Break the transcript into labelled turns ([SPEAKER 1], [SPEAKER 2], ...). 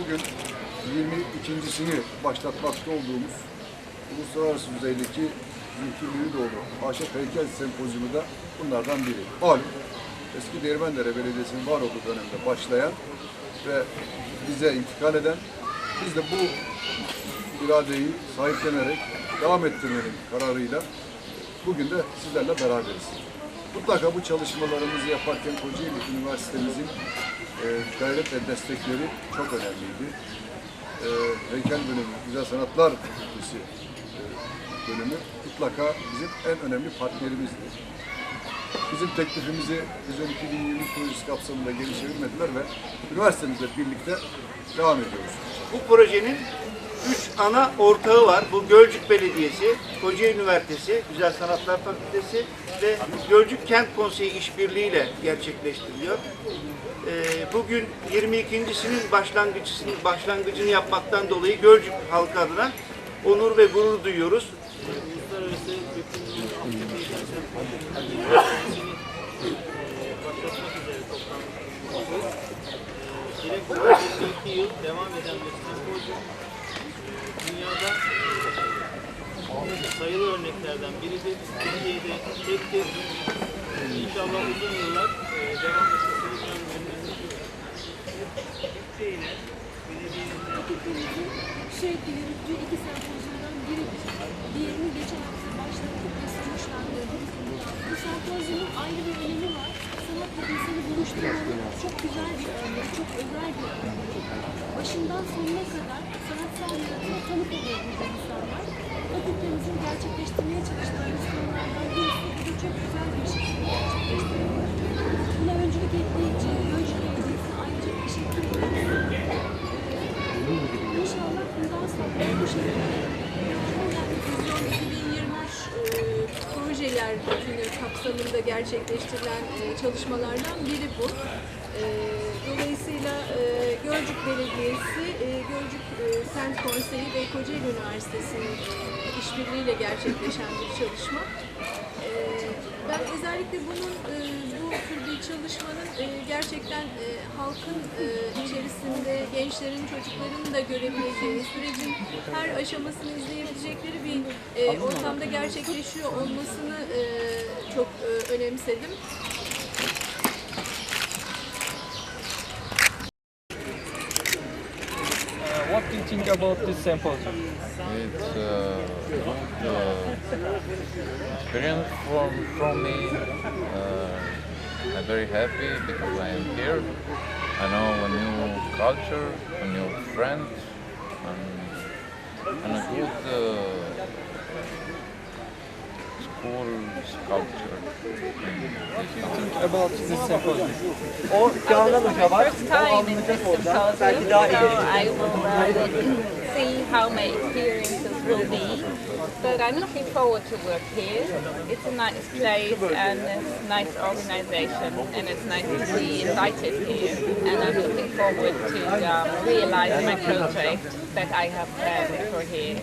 [SPEAKER 1] bugün 22.sini başlatmakta olduğumuz uluslararası düzeydeki yükümlülüğü dolu Ahşap Heykel Sempozyumu da bunlardan biri. Malum eski Değirmendere Belediyesi'nin var olduğu dönemde başlayan ve bize intikal eden, biz de bu iradeyi sahiplenerek devam ettirmenin kararıyla bugün de sizlerle beraberiz. Mutlaka bu çalışmalarımızı yaparken Kocaeli Üniversitemizin e, ve destekleri çok önemliydi. E, heykel bölümü, güzel sanatlar fakültesi e, bölümü mutlaka bizim en önemli partnerimizdi. Bizim teklifimizi Vizyon 2020 projesi kapsamında geri çevirmediler ve üniversitemizle birlikte devam ediyoruz.
[SPEAKER 2] Bu projenin üç ana ortağı var. Bu Gölcük Belediyesi, Kocaeli Üniversitesi, Güzel Sanatlar Fakültesi ve Gölcük Kent Konseyi işbirliğiyle gerçekleştiriliyor. Ee, bugün 22.sinin başlangıcını, başlangıcını yapmaktan dolayı Gölcük halkı adına onur ve gurur duyuyoruz.
[SPEAKER 3] Direkt olarak 22 yıl devam eden bir sempozyum dünyada sayılı örneklerden biridir. Türkiye'de tektir. İnşallah uzun yıllar
[SPEAKER 4] Sürekli yürüttüğü iki sempozyumdan biridir. Diğerini geçen hafta başlattık ve sonuçlandırdık. Bu sempozyumun ayrı bir önemi var. Sanatla insanı buluşturmanın çok güzel bir örnek, çok özel bir örnek. Başından sonuna kadar sanatsal yaratıma tanık oluyor burada insanlar. Fakültemizin gerçekleştirmeye çalıştığımız konulardan birisi bu da çok güzel bir şekilde gerçekleştirildi. Buna öncülük ettiği için Gölcük Belediyesi'ne ayrıca teşekkür ediyoruz. İnşallah bundan sonra bu şekilde yani Vizyon 2023 e, projeler bütünü kapsamında gerçekleştirilen e, çalışmalardan biri bu. E, Dolayısıyla e, Gölcük Belediyesi, Gölcük e, Kent Konseyi ve Kocaeli Üniversitesi'nin işbirliğiyle gerçekleşen bir çalışma. Ben özellikle bunun e, bu tür bir çalışmanın e, gerçekten e, halkın içerisinde gençlerin, çocukların da görebileceği, sürecin her aşamasını izleyebilecekleri bir ortamda gerçekleşiyor olmasını çok önemsedim.
[SPEAKER 5] You think about this symposium?
[SPEAKER 6] It's a good uh, experience from, from me. Uh, I'm very happy because I am here. I know a new culture, a new friend, and, and a good school sculpture. in.
[SPEAKER 5] About this symposium.
[SPEAKER 7] O Canan var.
[SPEAKER 8] first time in this symposium, so. I will uh, see how my experiences will be. But I'm looking forward to work here. It's a nice place and it's nice organization and it's nice to be invited here. And I'm looking forward to um, realize my project that I have planned for here.